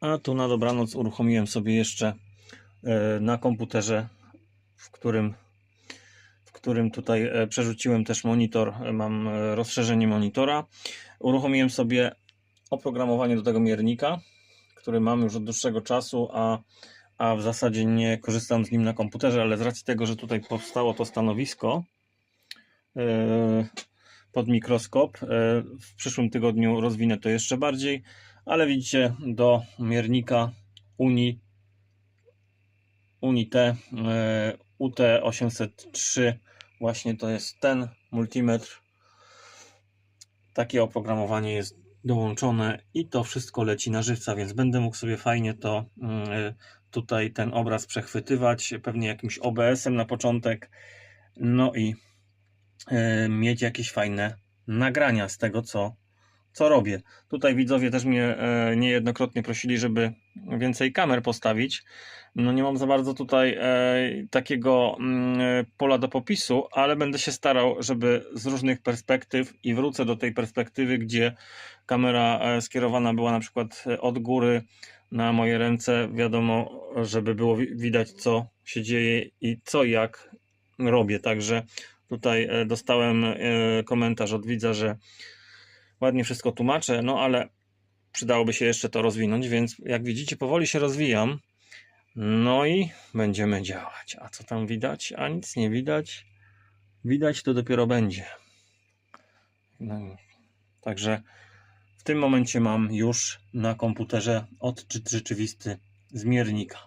A tu na dobranoc uruchomiłem sobie jeszcze e, na komputerze, w którym, w którym tutaj e, przerzuciłem też monitor, e, mam rozszerzenie monitora. Uruchomiłem sobie oprogramowanie do tego miernika, który mam już od dłuższego czasu, a, a w zasadzie nie korzystam z nim na komputerze, ale z racji tego, że tutaj powstało to stanowisko pod mikroskop, w przyszłym tygodniu rozwinę to jeszcze bardziej, ale widzicie do miernika Uni Unite e, UT803 właśnie to jest ten multimetr. Takie oprogramowanie jest dołączone i to wszystko leci na żywca, więc będę mógł sobie fajnie to mm, e, tutaj ten obraz przechwytywać, pewnie jakimś OBS-em na początek, no i e, mieć jakieś fajne nagrania z tego, co, co robię. Tutaj widzowie też mnie e, niejednokrotnie prosili, żeby więcej kamer postawić. No nie mam za bardzo tutaj e, takiego mm, e, pola do popisu, ale będę się starał, żeby z różnych perspektyw i wrócę do tej perspektywy, gdzie kamera skierowana była na przykład od góry na moje ręce, wiadomo, żeby było wi- widać co się dzieje i co jak robię. Także tutaj dostałem komentarz od widza, że ładnie wszystko tłumaczę, no ale przydałoby się jeszcze to rozwinąć, więc jak widzicie, powoli się rozwijam. No i będziemy działać. A co tam widać? A nic nie widać. Widać to dopiero będzie. No, także w tym momencie mam już na komputerze odczyt rzeczywisty zmiernika.